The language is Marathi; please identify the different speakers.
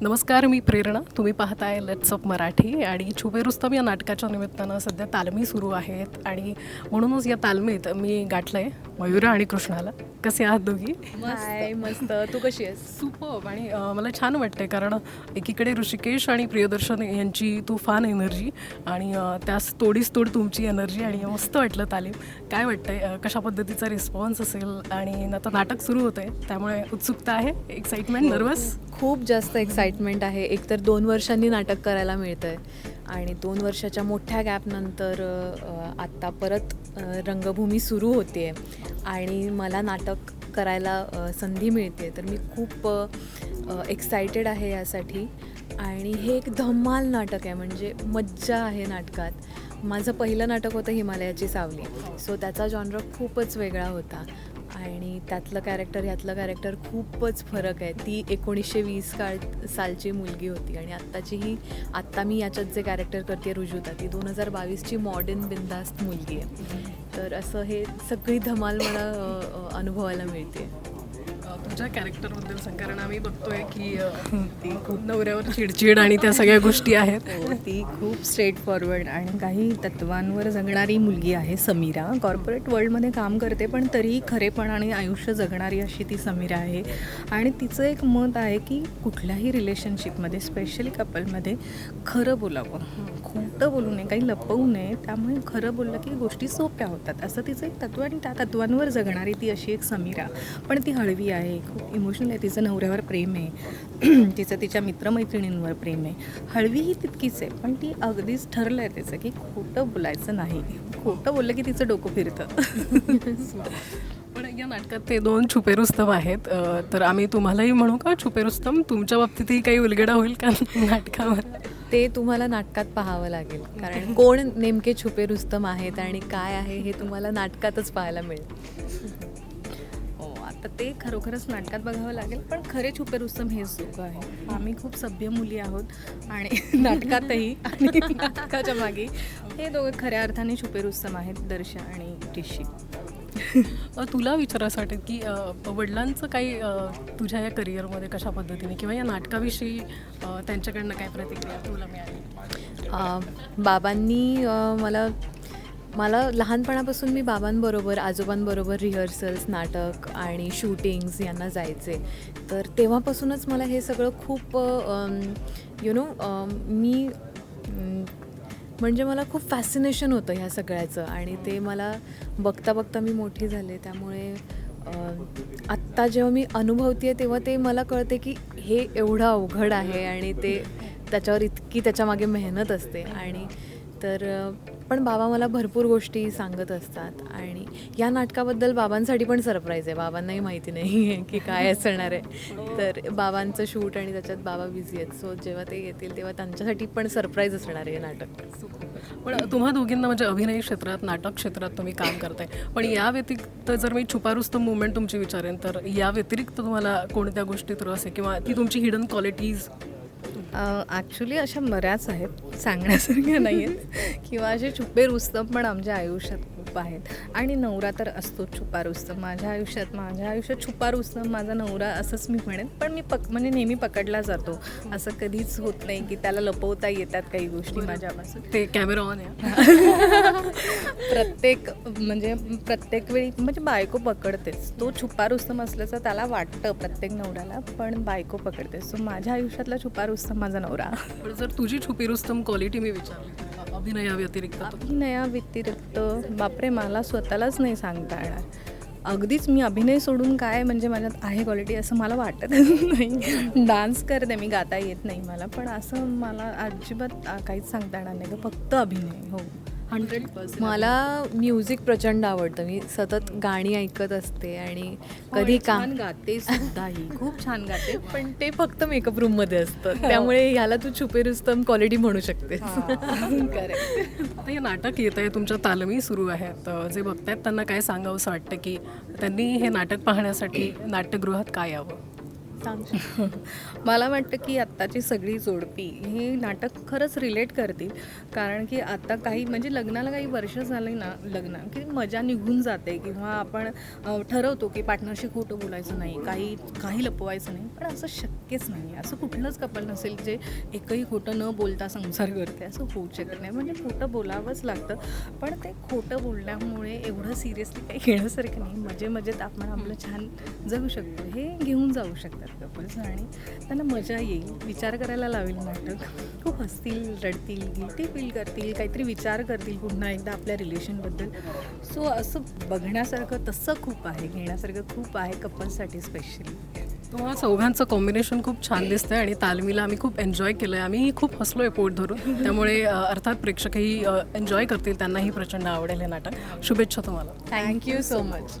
Speaker 1: नमस्कार मी प्रेरणा. तुम्ही पाहताय लेट्स अप मराठी आणि छुपे रुस्तम या नाटकाच्या निमित्तानं सध्या तालमी सुरू आहेत. आणि म्हणूनच या तालमीत मी गाठलंय मयुरा आणि कृष्णाला. कसे आहात दोघी?
Speaker 2: हाय मस्त. तू कशी आहेस?
Speaker 1: सुपर्ब आणि मला छान वाटतंय कारण एकीकडे ऋषिकेश आणि प्रियदर्शन यांची तुफान एनर्जी आणि त्यास तोडीस तोड तुमची एनर्जी आणि मस्त वाटलं तालीम. काय वाटतंय कशा पद्धतीचा रिस्पॉन्स असेल? आणि आता नाटक सुरू होतंय त्यामुळे उत्सुकता आहे? एक्साइटमेंट नर्वस
Speaker 2: खूप जास्त एक्साइटमेंट आहे. एकतर दोन वर्षांनी नाटक करायला मिळतं आहे आणि दोन वर्षाच्या मोठ्या गॅपनंतर आत्ता परत रंगभूमी सुरू होते आहे आणि मला नाटक करायला संधी मिळते तर मी खूप एक्सायटेड आहे यासाठी. आणि हे एक धमाल नाटक आहे. म्हणजे मज्जा आहे नाटकात. माझं पहिलं नाटक होतं हिमालयाची सावली. सो त्याचा जॉनर खूपच वेगळा होता. आणि त्यातलं कॅरेक्टर ह्यातलं कॅरेक्टर खूपच फरक आहे. ती एकोणीसशे वीस काळ सालची मुलगी होती आणि आत्ताची ही आत्ता मी याच्यात जे कॅरेक्टर करते रुजुता ती दोन हजार बावीसची मॉडर्न बिंदास्त मुलगी आहे. तर असं हे सगळी धमाल मला अनुभवायला मिळते
Speaker 1: तुझ्या कॅरेक्टरबद्दल सांग कारण आम्ही बघतोय की ती खूप नवऱ्यावर चिडचिड आणि त्या सगळ्या गोष्टी आहेत.
Speaker 3: हो, ती खूप स्ट्रेट फॉरवर्ड आणि काही तत्वांवर जगणारी मुलगी आहे समीरा. कॉर्पोरेट वर्ल्डमध्ये काम करते पण तरीही खरेपण आणि आयुष्य जगणारी अशी ती समीरा आहे. आणि तिचं एक मत आहे की कुठल्याही रिलेशनशिपमध्ये स्पेशली कपलमध्ये खरं बोलावं. खोटं बोलू नये काही लपवू नये. त्यामुळे खरं बोललं की गोष्टी सोप्या होतात. असं तिचं एक तत्व आणि त्या तत्वांवर जगणारी ती अशी एक समीरा. पण ती हळवी आहे खूप इमोशनल आहे. तिचं नवऱ्यावर प्रेम आहे. तिचं तिच्या मित्रमैत्रिणींवर प्रेम आहे. हळवी ही तितकीच आहे. पण ती अगदीच ठरलं आहे तिचं की खोटं बोलायचं नाही. खोटं बोललं की तिचं डोकं फिरतं.
Speaker 1: पण या नाटकात ते दोन छुपे रुस्तम आहेत तर आम्ही तुम्हालाही म्हणू का छुपे रुस्तम तुमच्या बाबतीतही काही उलगडा होईल का नाटकावर?
Speaker 2: ते तुम्हाला नाटकात पाहावं लागेल. कारण कोण नेमके छुपे रुस्तम आहेत आणि काय आहे हे तुम्हाला नाटकातच पाहायला मिळेल.
Speaker 3: आता ते खरोखरच नाटकात बघावं लागेल. पण खरे छुपे रुस्तम हेच लोक आहे आम्ही खूप सभ्य मुली आहोत आणि नाटकातही आणि नाटकाच्या मागे हे दोघं खऱ्या अर्थाने छुपे रुस्तम आहेत दर्शा आणि टिशी
Speaker 1: तुला विचारायसाठी की वडिलांचं काही तुझ्या या करिअरमध्ये कशा पद्धतीने किंवा या नाटकाविषयी त्यांच्याकडनं काय प्रतिक्रिया तुला मिळाली?
Speaker 2: बाबांनी मला मला लहानपणापासून मी बाबांबरोबर आजोबांबरोबर रिहर्सल्स नाटक आणि शूटिंग्स यांना जायचे. तर तेव्हापासूनच मला हे सगळं खूप यु नो मी म्हणजे मला खूप फॅसिनेशन होतं ह्या सगळ्याचं आणि ते मला बघता बघता मी मोठी झाले. त्यामुळे आत्ता जेव्हा मी अनुभवते तेव्हा ते मला कळते की हे एवढं अवघड आहे आणि ते त्याच्यावर इतकी त्याच्यामागे मेहनत असते आणि तर पण बाबा मला भरपूर गोष्टी सांगत असतात आणि या नाटकाबद्दल बाबांसाठी पण सरप्राईज आहे. बाबांनाही माहिती नाही आहे की काय असणार आहे. तर बाबांचं शूट आणि त्याच्यात बाबा बिझी आहेत. सो जेव्हा ते येतील तेव्हा त्यांच्यासाठी पण सरप्राईज असणार आहे नाटक.
Speaker 1: पण तुम्हा दोघींना म्हणजे अभिनय क्षेत्रात नाटक क्षेत्रात तुम्ही काम करताय. पण या व्यतिरिक्त जर मी छुपारुस्त मुवमेंट तुमची विचारेन तर या व्यतिरिक्त तुम्हाला कोणत्या गोष्टीत रस आहे? किंवा ती तुमची हिडन क्वालिटीज
Speaker 3: ॲक्च्युली अशा बऱ्याच आहेत. सांगण्यासारख्या नाही आहेत किंवा असे छुपे रुस्तम पण आमच्या आयुष्यात खूप आहेत. आणि नवरा तर असतो छुपा रुस्तम माझ्या आयुष्यात माझ्या आयुष्यात छुपा रुस्तम माझा नवरा असंच मी म्हणेन. पण मी पक म्हणजे नेहमी पकडला जातो. असं कधीच होत नाही की त्याला लपवता येतात काही गोष्टी माझ्यापासून
Speaker 1: ते कॅमेरा ऑन आहे.
Speaker 3: प्रत्येक म्हणजे प्रत्येक वेळी म्हणजे बायको पकडतेच. तो छुपा रुस्तम असल्याचं त्याला वाटतं प्रत्येक नवऱ्याला पण बायको पकडते सो माझ्या आयुष्यातला छुपा रुस्तम माझा नवरा.
Speaker 1: पण जर तुझी छुपी रुस्तम क्वालिटी मी विचारली. अभिनयाव्यतिरिक्त अभिनयाव्यतिरिक्त व्यतिरिक्त?
Speaker 3: बापरे मला स्वतःलाच नाही सांगता येणार. अगदीच मी अभिनय सोडून काय म्हणजे माझ्यात आहे क्वालिटी असं मला वाटत नाही. डान्स करते मी गाता येत नाही मला. पण असं मला अजिबात काहीच सांगता येणार नाही. फक्त अभिनय हो.
Speaker 1: हंड्रेड पर्सेंट
Speaker 2: मला म्युझिक प्रचंड आवडतं. मी सतत गाणी ऐकत असते आणि कधी काम
Speaker 3: गाते सुद्धा ही. खूप छान गाते.
Speaker 2: पण ते फक्त मेकअप रूममध्ये असतं. त्यामुळे ह्याला तू छुपे रुस्तम क्वालिटी म्हणू शकतेस.
Speaker 3: करेक्ट
Speaker 1: आता हे नाटक येत आहे तुमच्या तालमी सुरू आहेत. जे बघतायत त्यांना काय सांगावंसं वाटतं की त्यांनी हे नाटक पाहण्यासाठी नाट्यगृहात काय यावं?
Speaker 2: सांग
Speaker 3: मला वाटतं की आत्ताची सगळी जोडपी हे नाटक खरंच रिलेट करतील. कारण की आत्ता काही म्हणजे लग्नाला काही वर्ष झाले ना लग्न की मजा निघून जाते. किंवा आपण ठरवतो की पार्टनरशी खोटं बोलायचं नाही काही काही लपवायचं नाही. पण असं शक्यच नाही असं कुठलंच कपल नसेल जे एकही खोटं न बोलता संसार करते. असं होऊ शकत नाही. म्हणजे खोटं बोलावंच लागतं. पण ते खोटं बोलण्यामुळे एवढं सिरियसली काही घेण्यासारखं नाही. मजे मजेत आपण आपलं छान जगू शकतो. हे घेऊन जाऊ शकतात. कपल्स आणि त्यांना मजा येईल. विचार करायला लावेल नाटक. खूप हसतील रडतील गिल्टी फील करतील काहीतरी विचार करतील पुन्हा एकदा आपल्या रिलेशनबद्दल. सो असं बघण्यासारखं तसं खूप आहे घेण्यासारखं खूप आहे कपल्ससाठी स्पेशली
Speaker 1: तुम्हाला चौघांचं कॉम्बिनेशन खूप छान दिसतंय आणि तालमीला आम्ही खूप एन्जॉय केलं आहे आम्ही खूप हसलोय पोट धरून. त्यामुळे अर्थात प्रेक्षकही एन्जॉय करतील. त्यांनाही प्रचंड आवडेल हे नाटक. शुभेच्छा तुम्हाला.
Speaker 3: Thank you so much